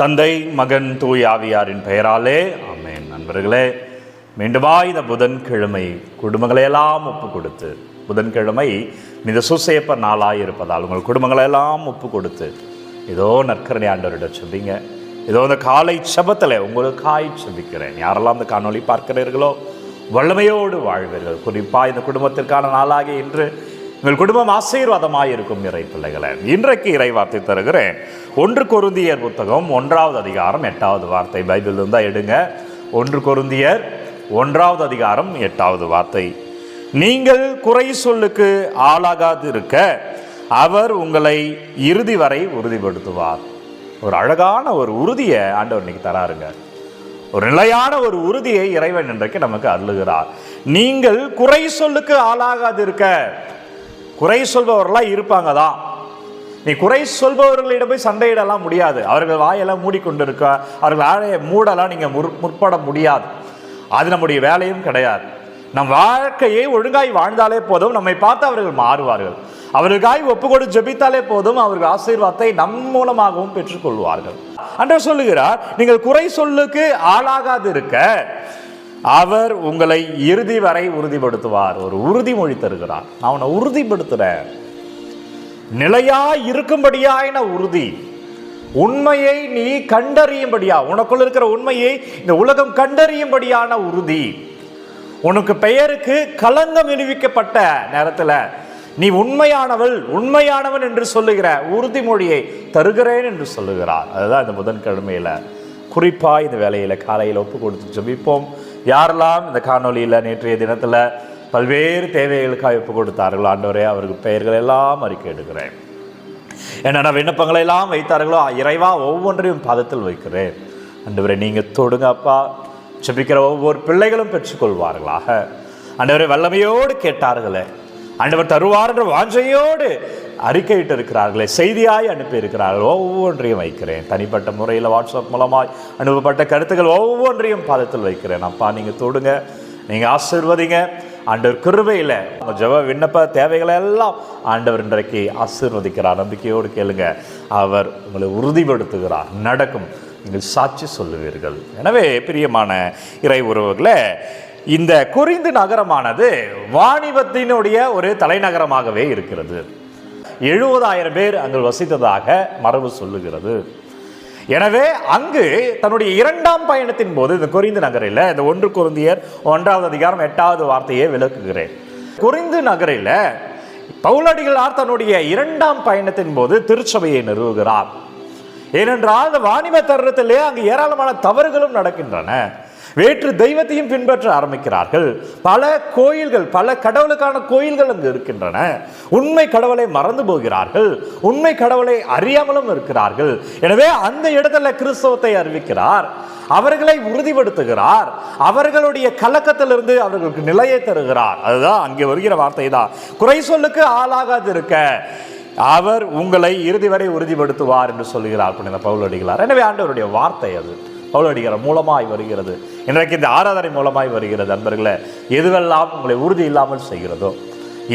தந்தை மகன் தூய் ஆவியாரின் பெயராலே ஆமென். நண்பர்களே மீண்டுமா இந்த புதன்கிழமை குடும்பங்களையெல்லாம் ஒப்பு கொடுத்து புதன்கிழமை மித சுசேப்ப நாளாக இருப்பதால் உங்கள் குடும்பங்களையெல்லாம் ஒப்பு கொடுத்து ஏதோ நற்கரணை ஆண்டவரிடம் சொல்லிங்க ஏதோ இந்த காலை சபத்தில் உங்களுக்காய் செபிக்கிறேன். யாரெல்லாம் இந்த காணொளி பார்க்கிறீர்களோ வல்லமையோடு வாழ்வீர்கள். குறிப்பாக இந்த குடும்பத்திற்கான நாளாக இன்று உங்கள் குடும்பம் ஆசீர்வாதமாக இருக்கும் இறை பிள்ளைகளை. இன்றைக்கு இறைவார்த்தை தருகிறேன். ஒன்று கொருந்தியர் புத்தகம் ஒன்றாவது அதிகாரம் எட்டாவது வார்த்தை. பைபிள் இருந்தால் எடுங்க. ஒன்று கொருந்தியர் ஒன்றாவது அதிகாரம் எட்டாவது வார்த்தை. நீங்கள் குறை சொல்லுக்கு ஆளாகாது இருக்க அவர் உங்களை இறுதி வரை உறுதிப்படுத்துவார். ஒரு அழகான ஒரு உறுதியை ஆண்டவர் இன்னைக்கு தராருங்க. ஒரு நிலையான ஒரு உறுதியை இறைவன் இன்றைக்கு நமக்கு அருளுகிறார். நீங்கள் குறை சொல்லுக்கு ஆளாகாது இருக்க குறை சொல்பவர்களாக இருப்பாங்க தான். நீ குறை சொல்பவர்களிடம் போய் சண்டையிடலாம் முடியாது. அவர்கள் வாயெல்லாம் மூடிக்கொண்டிருக்க அவர்கள் ஆழையை மூடலாம் நீங்கள் முற் முற்பட முடியாது. அது நம்முடைய வேலையும் கிடையாது. நம் வாழ்க்கையை ஒழுங்காய் வாழ்ந்தாலே போதும் நம்மை பார்த்து அவர்கள் மாறுவார்கள். அவர்களுக்காய் ஒப்புக்கொடு ஜெபித்தாலே போதும் அவர்கள் ஆசீர்வாதத்தை நம் மூலமாகவும் பெற்றுக்கொள்வார்கள். அன்று சொல்லுகிறார் நீங்கள் குறை சொல்லுக்கு ஆளாகாது இருக்க அவர் உங்களை இறுதி வரை உறுதிப்படுத்துவார். ஒரு உறுதிமொழி தருகிறார். நான் உன்னை உறுதிப்படுத்துகிறேன் நிலையாய் இருக்கும்படியாயின உறுதி. உண்மையை நீ கண்டறியும்படியா உனக்குள் இருக்கிற உண்மையை இந்த உலகம் கண்டறியும்படியான உறுதி. உனக்கு பெயருக்கு களங்கம் விடுவிக்கப்பட்ட நேரத்தில் நீ உண்மையானவள் உண்மையானவன் என்று சொல்லுகிற உறுதிமொழியை தருகிறேன் என்று சொல்லுகிறார். அதுதான் இந்த புதன்கிழமையில். குறிப்பாக இந்த வேலையில் காலையில் ஒப்பு கொடுத்து ஜபிப்போம். யாரெல்லாம் இந்த காணொளியில் நேற்றைய தினத்தில் பல்வேறு தேவைகளுக்காக ஒப்பு கொடுத்தார்களோ ஆண்டவரே அவருக்கு பெயர்கள் எல்லாம் அறிக்கை எடுக்கிறேன் என்னென்ன விண்ணப்பங்களை எல்லாம் வைத்தார்களோ இறைவா ஒவ்வொன்றையும் பாதத்தில் வைக்கிறேன். ஆண்டவரே நீங்கள் தொடுங்க அப்பா. செபிக்கிற ஒவ்வொரு பிள்ளைகளும் பெற்றுக்கொள்வார்களாக. ஆண்டவரை வல்லமையோடு கேட்டார்களே. ஆண்டவர் தருவார் என்ற வாஞ்சையோடு அறிக்கையிட்டு இருக்கிறார்களே செய்தியாய் அனுப்பி இருக்கிறார்கள் ஒவ்வொன்றையும் வைக்கிறேன். தனிப்பட்ட முறையில் வாட்ஸ்அப் மூலமாய் அனுப்பப்பட்ட கருத்துக்கள் ஒவ்வொன்றையும் பாதத்தில் வைக்கிறேன். அப்பா நீங்கள் தொடுங்க. நீங்கள் ஆசீர்வதிங்க. ஆண்டவர் கிருபையில் உங்கள் விண்ணப்ப தேவைகளை எல்லாம் ஆண்டவர் இன்றைக்கு ஆசீர்வதிக்கிறார். நம்பிக்கையோடு கேளுங்க. அவர் உங்களை உறுதிப்படுத்துகிறார். நடக்கும். நீங்கள் சாட்சி சொல்லுவீர்கள். எனவே பிரியமான இறை உறவுகளை இந்த குறிந்து நகரமானது வாணிபத்தினுடைய ஒரு தலைநகரமாகவே இருக்கிறது. எழுபதாயிரம் பேர் அங்கு வசித்ததாக மரபு சொல்லுகிறது. எனவே அங்கு தன்னுடைய இரண்டாம் பயணத்தின் போது இந்த குறிந்து நகரில் இந்த ஒன்று குருந்தியர் ஒன்றாவது அதிகாரம் எட்டாவது வார்த்தையை விளக்குகிறேன். குறிந்து நகரில் பவுலடிகளார் தன்னுடைய இரண்டாம் பயணத்தின் போது திருச்சபையை நிறுவுகிறார். ஏனென்றால் அந்த வாணிப தருணத்திலே அங்கு ஏராளமான தவறுகளும் நடக்கின்றன. வேற்று தெய்வத்தையும் பின்பற்ற ஆரம்பிக்கிறார்கள். பல கோயில்கள் பல கடவுளுக்கான கோயில்கள் அங்கு இருக்கின்றன. உண்மை கடவுளை மறந்து போகிறார்கள். உண்மை கடவுளை அறியாமலும் இருக்கிறார்கள். எனவே அந்த இடத்துல கிறிஸ்தவத்தை அறிவிக்கிறார். அவர்களை உறுதிப்படுத்துகிறார். அவர்களுடைய கலக்கத்திலிருந்து அவர்களுக்கு நிலையை தருகிறார். அதுதான் அங்கே வருகிற வார்த்தை தான். குறை சொல்லுக்கு ஆளாகாது இருக்க. அவர் உங்களை இறுதி வரை உறுதிப்படுத்துவார் என்று சொல்கிறார் புனித பவுலடிகளார் எனவே ஆண்டவருடைய வார்த்தை அது. பவுலடிகளார் மூலமாய் வருகிறது. இன்றைக்கு இந்த ஆராதனை மூலமாய் வருகிறது நண்பர்களே எதுவெல்லாம் உங்களை உறுதி இல்லாமல் செய்கிறதோ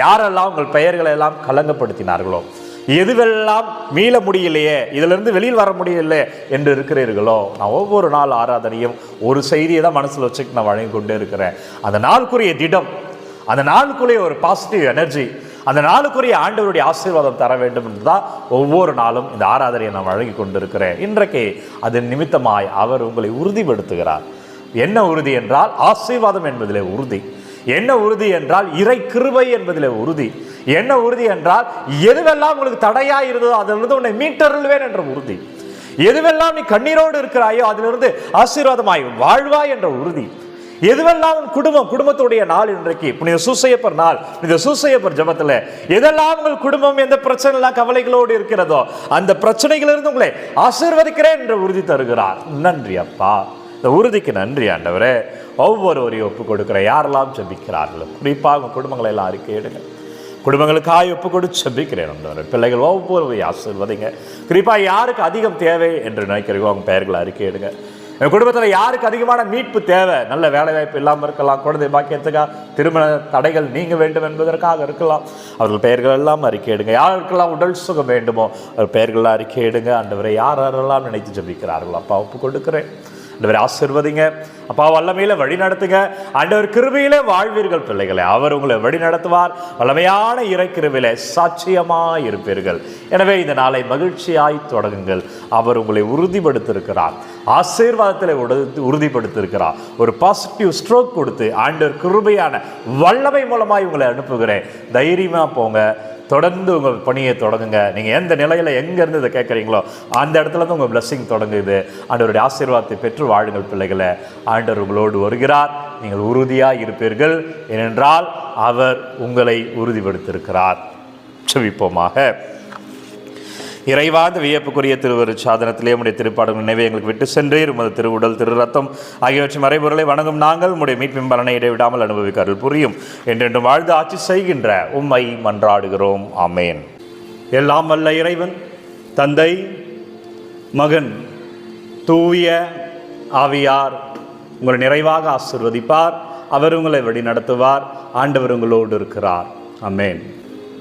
யாரெல்லாம் உங்கள் பெயர்களை எல்லாம் கலங்கப்படுத்தினார்களோ எதுவெல்லாம் மீள முடியலையே இதிலிருந்து வெளியில் வர முடியலையே என்று இருக்கிறீர்களோ நான் ஒவ்வொரு நாள் ஆராதனையும் ஒரு செய்தியை தான் மனசில் வச்சுட்டு நான் வழங்கி கொண்டே இருக்கிறேன். அந்த நாளுக்குரிய திடம் அந்த நாளுக்குள்ளேயே ஒரு பாசிட்டிவ் எனர்ஜி அந்த நாளுக்குரிய ஆண்டவருடைய ஆசீர்வாதம் தர வேண்டும் என்றுதான் ஒவ்வொரு நாளும் இந்த ஆராதனையை நான் வழங்கி கொண்டிருக்கிறேன். இன்றைக்கு அதன் நிமித்தமாய் அவர் உங்களை உறுதிப்படுத்துகிறார். என்ன உறுதி என்றால் ஆசீர்வாதம் என்பதிலே உறுதி. என்ன உறுதி என்றால் இறை கிருபை என்பதிலே உறுதி. என்ன உறுதி என்றால் எதுவெல்லாம் உங்களுக்கு தடையா இருந்ததோ அதிலிருந்து உன்னை மீட்டருள்வேன் என்ற உறுதி. எதுவெல்லாம் நீ கண்ணீரோடு இருக்கிறாயோ அதிலிருந்து ஆசீர்வாதமாய் வாழ்வாய் என்ற உறுதி. எதுவெல்லாம் உன் குடும்பம் குடும்பத்துடைய நாள் இன்றைக்கு. புனித சூசையப்பர் நாள். புனித சூசையப்பர் ஜபத்தில் எதெல்லாம் உங்கள் குடும்பம் எந்த பிரச்சனைலாம் கவலைகளோடு இருக்கிறதோ அந்த பிரச்சனைகளிலிருந்து உங்களை ஆசீர்வதிக்கிறேன் என்று உறுதி தருகிறார். நன்றி அப்பா. இந்த உறுதிக்கு நன்றி ஆண்டவரே. ஒவ்வொருவரையும் ஒப்பு கொடுக்குற யாரெல்லாம் ஜபிக்கிறார்களோ குறிப்பாக உங்கள் குடும்பங்களை எல்லாம் அறிக்கையிடுங்க குடும்பங்களுக்காக ஒப்பு கொடுத்து செபிக்கிறேன் ஆண்டவரே. பிள்ளைகள் ஒவ்வொருவரையும் ஆசீர்வதிங்க. குறிப்பாக யாருக்கு அதிகம் தேவை என்று நினைக்கிறீங்களோ அவங்க பெயர்களை அறிக்கை எடுங்க. என் குடும்பத்தில் யாருக்கு அதிகமான மீட்பு தேவை? நல்ல வேலைவாய்ப்பு இல்லாமல் இருக்கலாம். குழந்தை பாக்கியத்துக்காக திருமண தடைகள் நீங்க வேண்டும் என்பதற்காக இருக்கலாம். அவர்கள் பெயர்கள் எல்லாம் அறிக்கையிடுங்க யாருக்கெல்லாம் உடல் சுகம் வேண்டுமோ அவர் பெயர்கள்லாம் அறிக்கையிடுங்க ஆண்டவரை யார் யாரெல்லாம் நினைத்து ஜெபிக்கிறார்களோ அப்பா ஒப்பு கொடுக்கிறேன் ஆண்டவர் ஆசிர்வதிங்க. அப்பா வல்லமையில் வழி நடத்துங்க. ஆண்டவர் கிருபையிலே வாழ்வீர்கள் பிள்ளைகளை. அவர் உங்களை வழி நடத்துவார். வல்லமையான இறை கிருபையிலே இருப்பீர்கள். எனவே இந்த நாளை மகிழ்ச்சியாய் தொடங்குங்கள். அவர் உங்களை உறுதிப்படுத்திருக்கிறார். ஆசீர்வாதத்தில் உடு- உறுதிப்படுத்தியிருக்கிறார் ஒரு பாசிட்டிவ் ஸ்ட்ரோக் கொடுத்து ஆண்டவர் கிருபையான வல்லமை மூலமாய் உங்களை அனுப்புகிறேன். தைரியமாக போங்க. தொடர்ந்து உங்கள் பணியை தொடங்குங்க. நீங்கள் எந்த நிலையில் எங்கேருந்து இதை கேட்குறீங்களோ அந்த இடத்துல தான் உங்கள் பிளஸ்ஸிங் தொடங்குது. ஆண்டவருடைய ஆசீர்வாதத்தை பெற்று வாழுங்கள் பிள்ளைகளை. ஆண்டவர் உங்களோடு வருகிறார். நீங்கள் உறுதியாக இருப்பீர்கள். ஏனென்றால் அவர் உங்களை உறுதிப்படுத்தியிருக்கிறார். செவிப்போமாக இறைவாத வியப்புக்குரிய திருவரு சாதனத்திலே உடைய திருப்பாடும் நினைவை எங்களுக்கு விட்டு சென்றீர். உமது திருவுடல் திரு ரத்தம் ஆகியவற்றின் மறைபொருளை வணங்கும் நாங்கள் உடைய மீட்பின் பலனை இடைவிடாமல் அனுபவிக்க அருள் புரியும். என்றென்றும் வாழ்ந்து ஆட்சி செய்கின்ற உம்மை மன்றாடுகிறோம். ஆமேன். எல்லாம் வல்ல இறைவன் தந்தை மகன் தூய ஆவியார் உங்களை நிறைவாக ஆசிர்வதிப்பார். அவர் உங்களை வழி நடத்துவார் ஆண்டவர் உங்களோடு இருக்கிறார். அமேன்